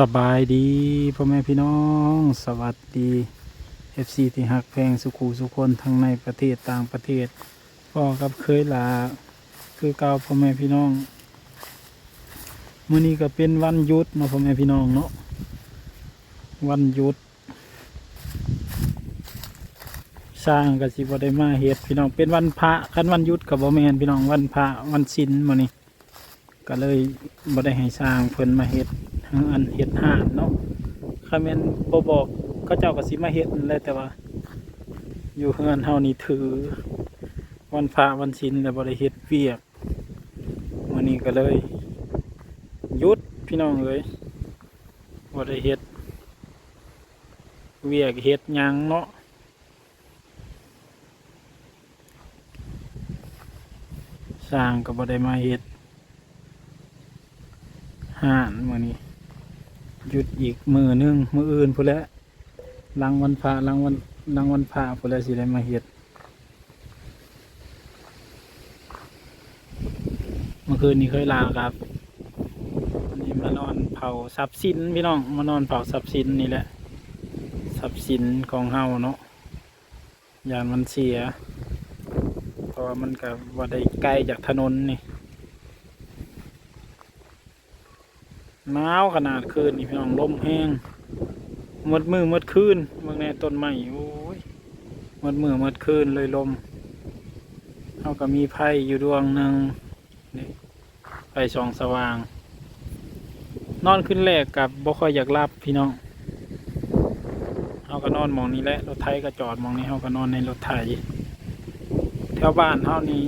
สบายดีพ่อแม่พี่น้อง สวัสดี FC ที่หักแพงสุขูสุคนทั้งในประเทศต่างประเทศพ่อกับเคยลาคือเก่าพ่อแม่พี่น้องมื้อนี้ก็เป็นวันหยุดเนาะพ่อแม่พี่น้องเนาะวันหยุด สร้างก็สิบได้มาเฮ็ดพี่น้องเป็นวันพระคันวันหยุดก็บ่แม่นพี่น้องวันพระวันศีลมื้อนี้ก็เลยบ่ได้ให้สร้างเพิ่นมาเฮ็ดทาง อันเฮ็ดห่านเนาะคาเมนบบอกเขาเจ้าก็สิมาเฮ็ดนั่นแหละแต่ว่า อยู่เฮือนเฮานี่ถือ วันพระวันศีลแล้วบ่ได้เฮ็ดเวียกมื้อนี้ก็เลยยุดพี่น้องเอ้ยบ่ได้เฮ็ดเวียกเฮ็ดหยังเนาะสร้างก็บ่ได้มาเฮ็ดห่านมือนี้ หยุดอีกมือหนึงมืออื่นพูแล้วลังวันพระลังวันลังวันพระพู้นแล้วสิได้มาเฮ็ดเมื่อคืนนี้เคยลาครับนนี้มานอนเผาทรัพย์สินพี่น้องมานอนเผาทรัพย์สินนี่แหละทรัพย์สินของเฮาเนาะยานมันเสียเพราะมันก็ว่าได้ไกล้จากถนนนี่ หนาวขนาดคืนนี่พี่น้องลมแห้งหมดมือมดคืนเมืองในต้นไม้โอ้ยหมดมือมดคืนเลยลมเขาก็มีไพ่อยู่ดวงหนึ่งนี่ไฟส่องสว่าง นอนขึ้นแรกกับบ่ค่อยอยากรับพี่น้องเขาก็นอนมองนี้แหละรถไถก็จอดมองนี้เขาก็นอนในรถไถแถวบ้านเขานี่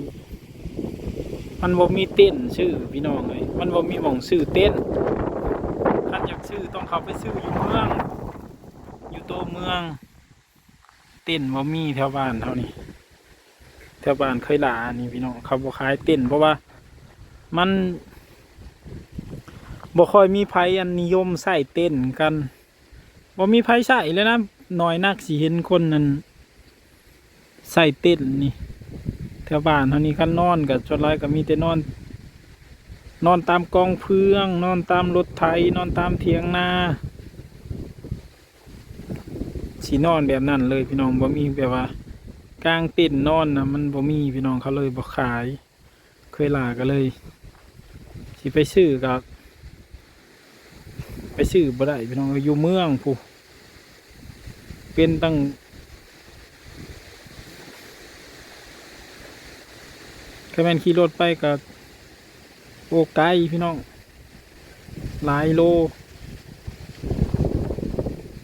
มันบ่มีเต้นชื่อพี่น้องเลยมันบ่มีหม่องซื้อเต้น ซื้อต้องเข้าไปซื้ออยู่เมือง อยู่ตัวเมือง เต้นบ่มีแถวบ้านเท่านี้แถวบ้านเคยลานี่พี่น้องเขาบ่ขายเต้นเพราะว่ามันบ่ค่อยมีไผอันนิยมใส่เต้นกันบ่มีไผใส่เลยนะน้อยนักสิเห็นคนนั้นใส่เต้นนี่แถวบ้านเท่านี้คันนอนกับชนไรก็มีแต่นอน นอนตามกองเพื่อง นอนตามรถไถนอนตามเถียงนาสีนอนแบบนั้นเลยพี่น้องบ่มีแบบว่ากลางเต็นนอนนะมันบ่มีพี่น้องเขาเลยบ่ขาย เคยลาก็เลยสิไปซื้อกับไปซื้อบ่ได้พี่น้องอยู่เมืองผู้เป็นตั้งถ้าแม่นขี่รถไปกับ โอ้ไกลพี่น้อง หลายโล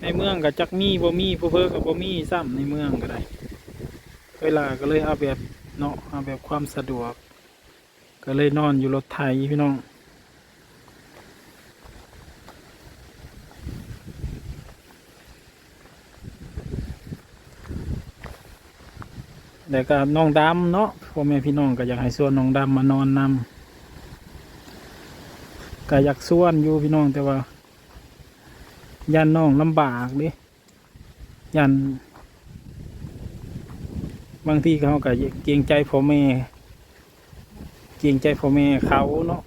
ในเมืองกับจักมีบ่มีผู้เพิ่กับบ่มีซ้ำในเมืองก็ได้ เวลาก็เลยเอาแบบเนาะเอาแบบความสะดวก ก็เลยนอนอยู่รถไถพี่น้องแล้วก็น้องดำเนาะพ่อแม่พี่น้องก็อยากให้ส่วนน้องดำมานอนนำ ก็อยากส่วนอยู่พี่น้องแต่ว่า ยันน้องลำบากดิยัน บางทีเขาก็เกรงใจพ่อแม่ เกรงใจพ่อแม่เขาเนาะ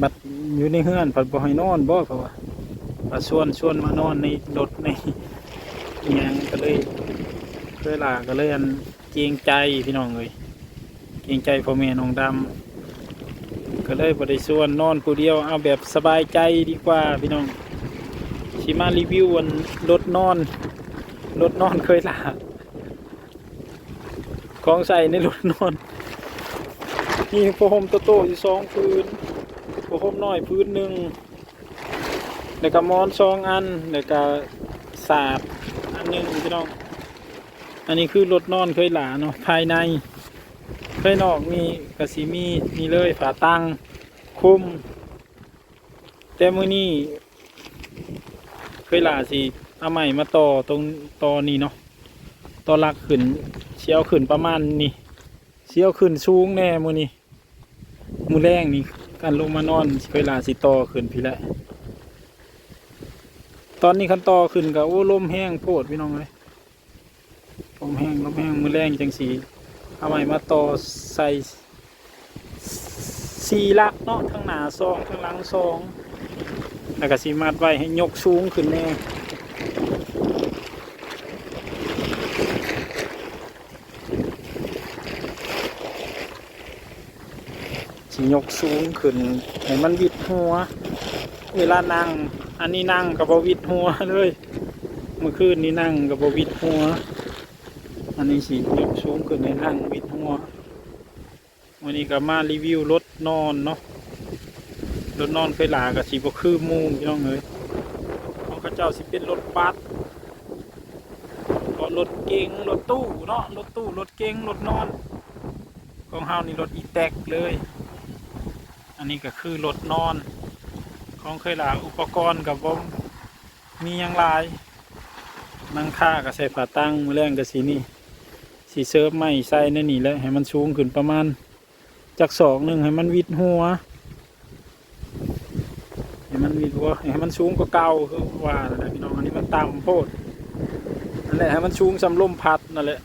บัดอยู่ในเฮือนผัดบ่ให้นอนบ่เขาว่าผัดส่วนส่วนมานอนในรถในย่างก็เลยเคยลาก็เลยอันเกรงใจพี่น้องเลยเกรงใจพ่อแม่น้องดำ ก็เลยบริส่วนนอนผู้เดียวเอาแบบสบายใจดีกว่าพี่น้องชิมารีวิวอันรถนอนรถนอนเคยลาของใส่ในรถนอนมีผ้าห่มโตอยู่สองพื้นผ้าห่มน้อยพื้นหนึ่งแล้วก็หมอนสองอันแล้วก็สาดอันหนึ่งพี่น้องอันนี้คือรถนอนเคยหลาเนาะภายใน เคยนอกมีกระสีมีนี่เลยฝาตั้งคุ้ม แต่มือนี้เคยหลาสิเอาใหม่มาต่อตรงตอนี้เนาะต่อลักขึ้นเชี่ยวขึ้นประมาณนี้เชี่ยวขึ้นสูงแน่มือนี้มือแรงนี่การลงมานอนเคยหลาสิต่อขึ้นพี่แหละตอนนี้คันต่อขึ้นกับโอ้ลมแห้งโพดพี่น้องเลยลมแห้งลมแห้งมือแรงจังสี เอาใหม่มาต่อใส่สี่ลักเนาะทั้งหนาซองทั้งหลังซองแแล้วก็สีมัดไว้ให้ยกสูงขึ้นแน่สียกสูงขึ้นให้มันวิดหัว เวลานั่ง อันนี้นั่งกับบวิดหัวเลย เมื่อคืนนี้นั่งกับบวิดหัว อันนี้สียกสูงขึ้นให้นั่งวิดหัววันนี้ก็มารีวิวรถนอนเนาะรถนอนเคยหลากับสีบคือมูพี่น้องเลยของเขาเจ้าสิเป็นรถบัสก็รถเก๋งรถตู้เนาะรถตู้รถเก๋งรถนอน ของเฮานี่รถอีแตกเลย อันนี้ก็คือรถนอน ของเคยหลาอุปกรณ์กับผมมียังลายนั่งค่ากับใส่ผ้าตั้งมือแรงกับสีนี่ สีเซิร์ฟไม่ใส่ในนี่แหล้วให้มันสูงขึ้นประมาณจากสองหนึ่งให้มันวิดหัวให้มันวิดหัวให้มันสูงกว่าเก่าคือว่าแหละพี่น้องอันนี้มันต่ำโพดนั่นแหละให้มันสูงสำลมพัดนั่นแหละ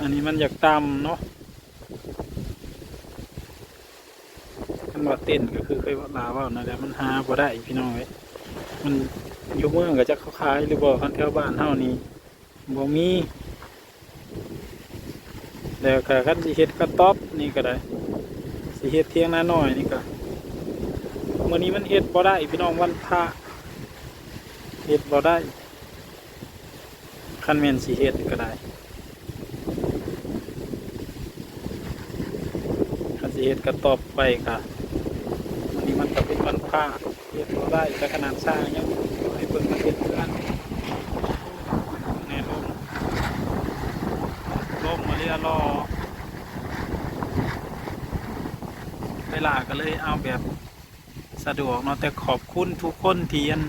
อันนี้มันอยากต่ำเนาะคันว่าเต้นก็คือเคยว่าลาว่านั่นแหละมันหาบ่ได้พี่น้องเอ้ยมันอยู่เมืองก็จะเขาขายหรือบ่คันแถวบ้านเฮานี่ บ่มีแล้วก็คันสิเฮ็ดกระต๊อบนี่ก็ได้สิเฮ็ดเที่ยงนาน้อยนี่ก็มื้อนี้มันเฮ็ดบ่ได้พี่น้องวันพระเฮ็ดบ่ได้คันแม่นสิเฮ็ดก็ได้คันสิเฮ็ดกระต๊อบไปก็มื้อนี้มันก็เป็นวันพระเฮ็ดบ่ได้แต่ขนาดสร้างยังให้เพิ่นมาเฮ็ดเพื่อนแน่ลง ลมมาเรอ เวลาก็เลยเอาแบบสะดวกเนาะแต่ขอบคุณทุกคนที่อัน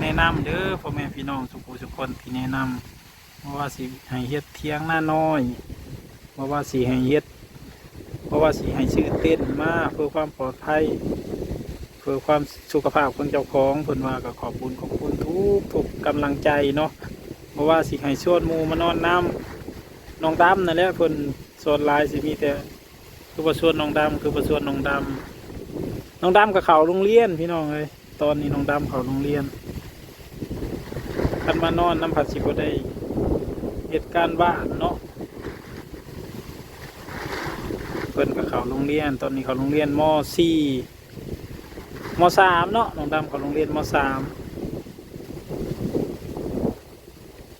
แนะนำเด้อพ่อแม่พี่น้องทุกผู้ทุคนที่แนะนำเพราะว่าสิให้เฮ็ดเที่ยงหน้าน้อยเพราะว่าสิให้เฮ็ดเพราะว่าสิให้ชื่อเต้นมากเพื่อความปลอดภัยเพื่อความสุขภาพของเจ้าของเพิ่นว่าก็ขอบคุณขอบคุณทุกทุกกำลังใจเนาะเพราะว่าสิให้ชวนมูมานอนน้ำ น้องดำนั่นแหละคนส่วนลายสิมีแต่คือประชวนน้องดำคือประชวนน้องดำน้องดำกับเขาโรงเรียนพี่น้องเลยตอนนี้น้องดำเขาโรงเรียนกันมานอนน้ำผัดสิบได้เหตุการณ์บ้านเนาะเพิ่นกับเขาโรงเรียน ตอนนี้เขาโรงเรียนม .4 มสามเนาะน้องดำเขาโรงเรียนมสาม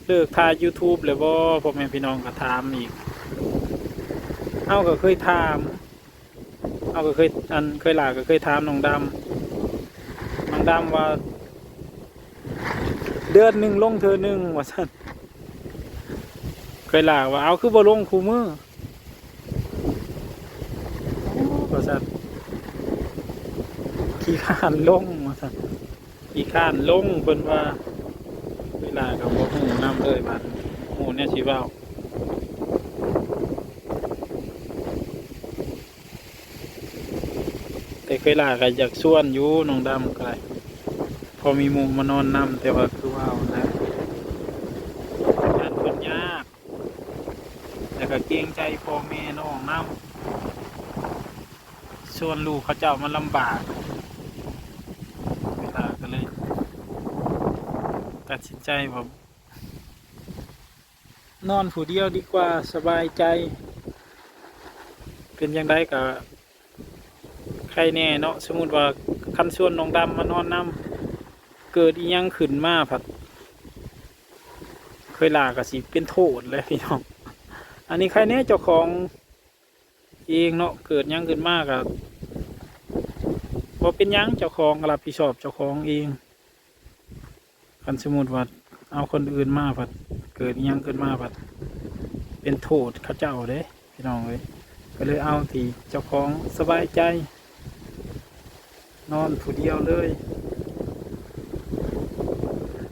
เลิกถ่าย YouTube เลยบ่พ่อแม่พี่น้องก็ถามอีกเอาก็เคยถามเอาก็เคยอันเคยหลาก็เคยถามน้องดำน้องดำว่า เดือนหนึ่งลงเธอหนึ่งว่าสั่นเคยหลาว่าเอาคือบ่ลงคูมือว่าสั่นขี้ข้านลงว่าสั่นขี้ข้านลงเพิ่นว่า ลากับพวกหมูน้ำเลยบัดหมูเนี่ยชีว่าวแต่เคยลาก็อยากส่วนอยู่น้องดำก็ได้พอมีหมูมานอนน้ำแต่ว่าคือว่าวนะงานคนยากแต่ก็เกรงใจพ่อแม่น้องน้ำส่วนลูกเขาเจ้ามันลำบาก เวลาก็เลย ตัดสินใจแบบนอนผู้เดียวดีกว่าสบายใจ เป็นยังไงกับใครแน่เนาะสมมติว่าคันส่วนน้องดำมานอนน้ำเกิดอียังขึ้นมาผัดเคยลากับสิเป็นโทษเลยพี่น้องอันนี้ใครแน่เจ้าของเองเนาะเกิดยังขึ้นมากกับพอเป็นยังเจ้าของรับผิดชอบเจ้าของเอง คันสมมติว่าเอาคนอื่นมาผัดเกิดยังเกิดมาผัดเป็นโทษเขาเจ้าเด้พี่น้องเลยก็เลยเอาที่เจ้าของสบายใจ นอนผู้เดียวเลย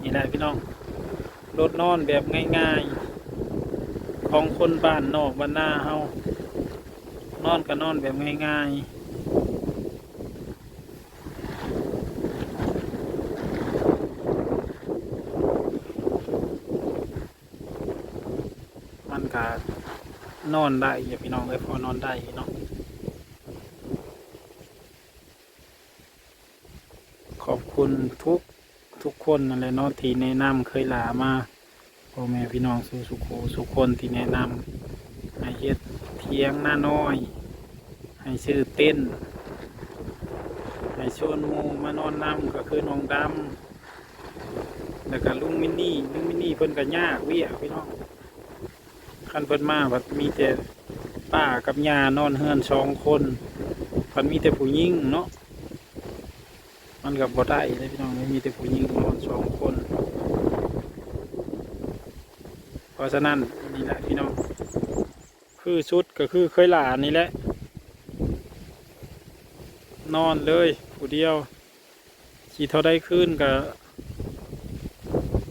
นี่แหละพี่น้องรถนอนแบบง่ายๆ ของคนบ้านนอกบ้านหน้าเฮานอนก็นอนแบบง่ายๆ ก็นอนได้อย่าพี่น้องเลยพอนอนได้เนาะขอบคุณทุกทุกคนนั่นแหละเนาะที่แนะนำเคยหลามาพ่อแม่พี่น้องสู่สุขสุขคนที่แนะนำให้เฮ็ดเทียงหน้าน้อย ให้ชื่อเต้น ให้ชวนมูมานอนนำก็คือน้องดำแล้วก็ลุงมินนี่ลุงมินนี่เพิ่นก็ยากเวียพี่น้อง คันเพิ่นมาบัดมีแต่ป้ากับยานอนเฮือนสองคนพันมีแต่ผู้หญิงเนาะมันกับบ่ได้เลยพี่น้องมีแต่ผู้หญิงนอนสองคนเพราะฉะนั้นนี่แหละพี่น้องคือชุดก็คือเคยหลานนี่แหละนอนเลยผู้เดียวสีเท่าได้ขึ้นกับ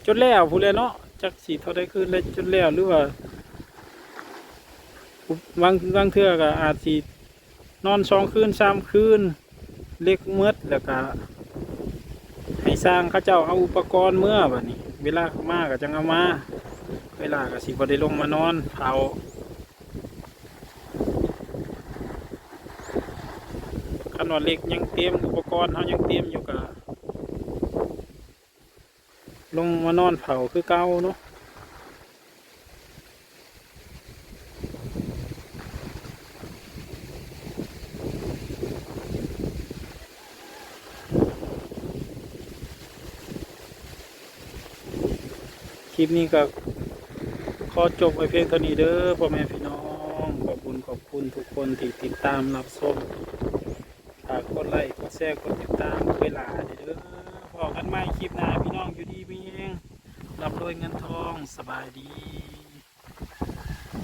จนแล้วผู้เลยเนาะจักสีเท่าได้ขึ้นเลยจนแล้วหรือว่า บางบางเทื่อก็อาจสีนอนสองคืนสามคืน เล็กเมืดแล้วก็ให้สร้างข้าเจ้าเอาอุปกรณ์เมื่อแบบนี้ เวลาเขามาก็จังเอามา เวลาก็สิบได้ลงมานอนเผาขนาดเล็กยังเตรียมอุปกรณ์เขายังเตรียมอยู่กับลงมานอนเผาคือเก่าเนาะ คลิปนี้ก็ขอจบไว้เพียงเท่านี้เด้อพ่อแม่พี่น้อง ขอบคุณขอบคุณทุกคนที่ติดตามรับชมฝากกดไลค์กดแชร์กดติดตามเวลาเด้อพอกันใหม่คลิปหน้าพี่น้องอยู่ดีมีเองรับรวยเงินทองสบายดี